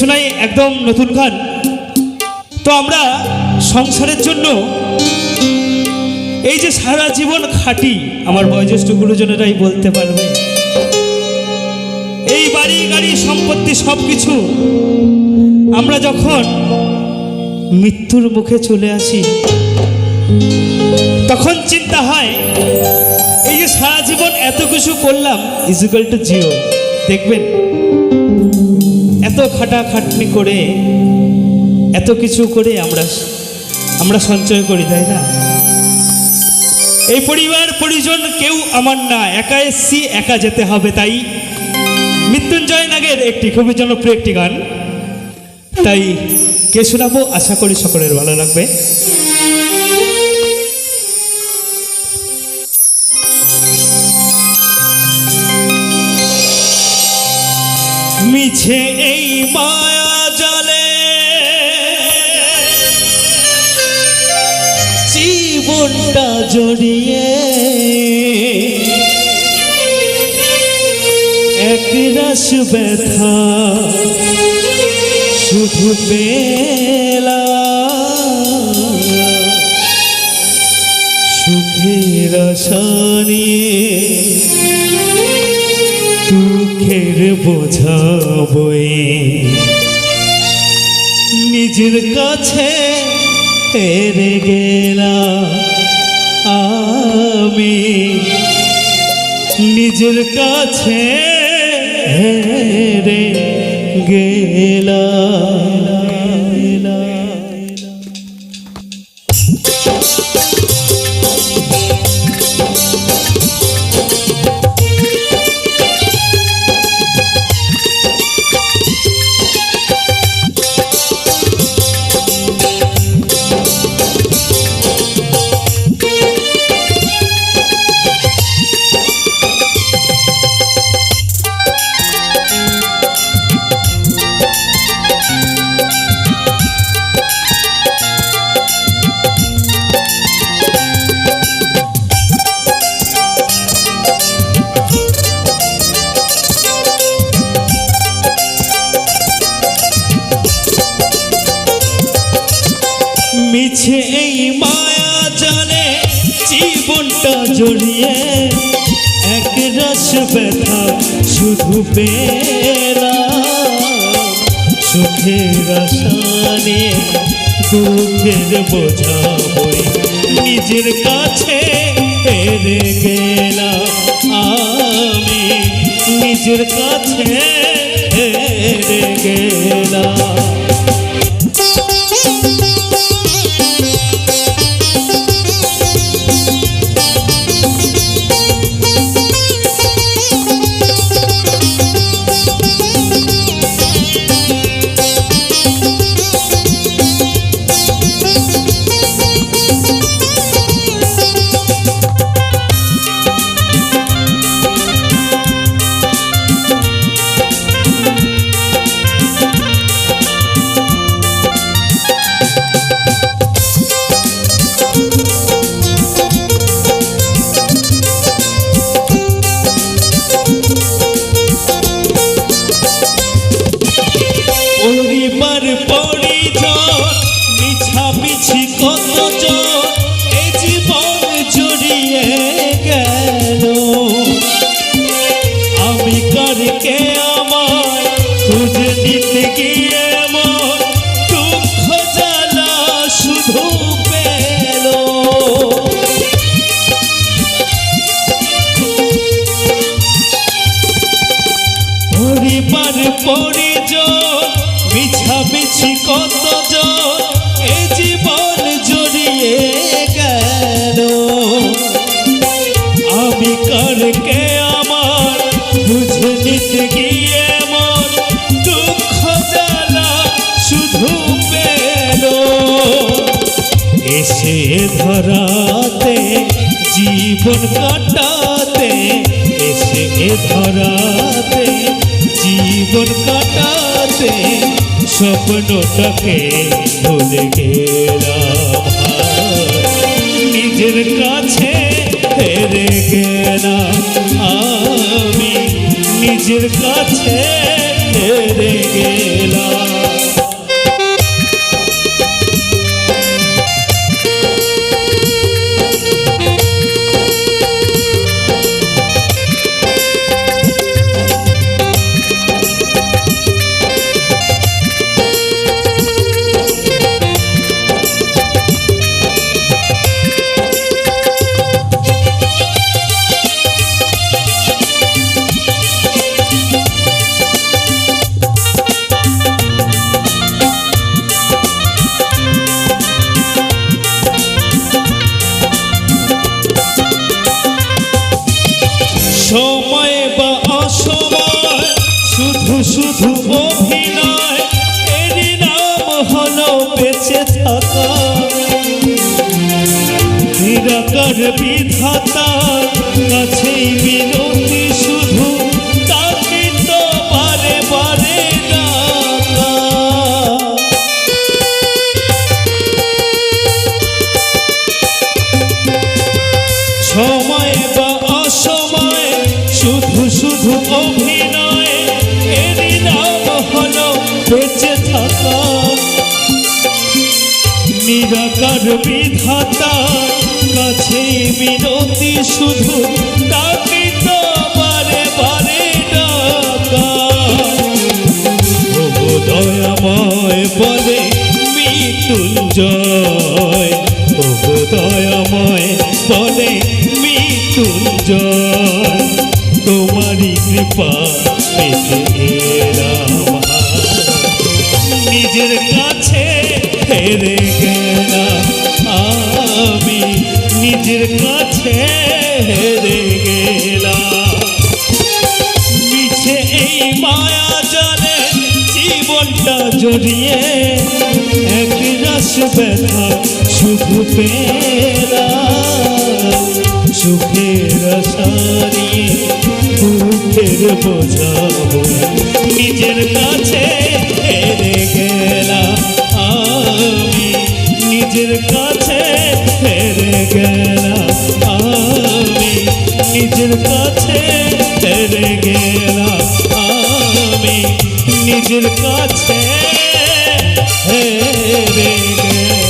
শোনাই একদম নতুন গান? তো আমরা সংসারের জন্য এই যে সারা জীবন খাটি, আমার বয়োজ্যেষ্ঠ গুরুজনেরাই বলতে পারবে। এই বাড়ি, গাড়ি, সম্পত্তি সব কিছু আমরা যখন মৃত্যুর মুখে চলে আসি তখন চিন্তা হয়, এই যে সারা জীবন এত কিছু করলাম ইজিক্যাল টু জিও দেখবেন, এত খাটাখাটনি করে, এত কিছু করে আমরা আমরা সঞ্চয় করি, তাই না? এই পরিবার, পরিজন কেউ আমার না, একা এসছি, একা যেতে হবে, তাই মৃত্যুঞ্জয় নাগের একটি খুবই জনপ্রিয় একটি গান। তাই কে শোনাবো? আশা করি সকলের ভালো লাগবে। মিছে এই মায়া জালে। জীবনটা জড়িয়ে এক রাস ব্যথা শুধু পেলা সুখের আশা নিয়ে বোঝা বয়ে নিজের কাছে হেরে গেলাম আমি। নিজের কাছে হেরে গেলাম। মিছে এই মায়া জালে জীবনটা জড়িয়ে, এক রস ব্যথা শুধু পেলা সুখের আশানে দুঃখের বোঝা নিজের কাছে হেরে গেলাম। আমি নিজের কাছে হেরে গেলাম। পরিবার পরিজন কত এ জীবন জড়িয়ে গেল? আমি কারকে আমার বুঝে নিতে গিয়ে মন শুধু পেল। এসে ধরাতে, জীবন কাটাতে, এসে ধরাতে, জীবন কাটাতে স্বপ্নটাকে ভুলে গেলাম। নিজের কাছে হেরে গেলাম আমি নিজের কাছে হেরে গেলাম। শুধু অভিনয়, এরই নাম হলো বেঁচে থাকা। নিরাকার বিধাতার কাছেই বিনতি শুধু, তাকে তো বারে বারে ডাকা। সময় বা অসময়, শুধু শুধু নিরাকার বিধাতা কাছে মিনতি শুধু তাকে তো বারে বারে ডাকা। দয়াময় বলে মৃত্যুঞ্জয় ও দয়াময় বলে মৃত্যুঞ্জয়, তোমারই কৃপা নিজের কাছে হেরে আমি নিজের কাছে হেরে গেলাম মিছে এই মায়া জানে জীবনটা জড়িয়ে এক রস ব্যথা সুখের সারিয়ে নিজের কাছে কাছে হেরে গেলাম আমি। নিজের কাছে হেরে গেলাম আমি। নিজের কাছে হেরে গেলাম।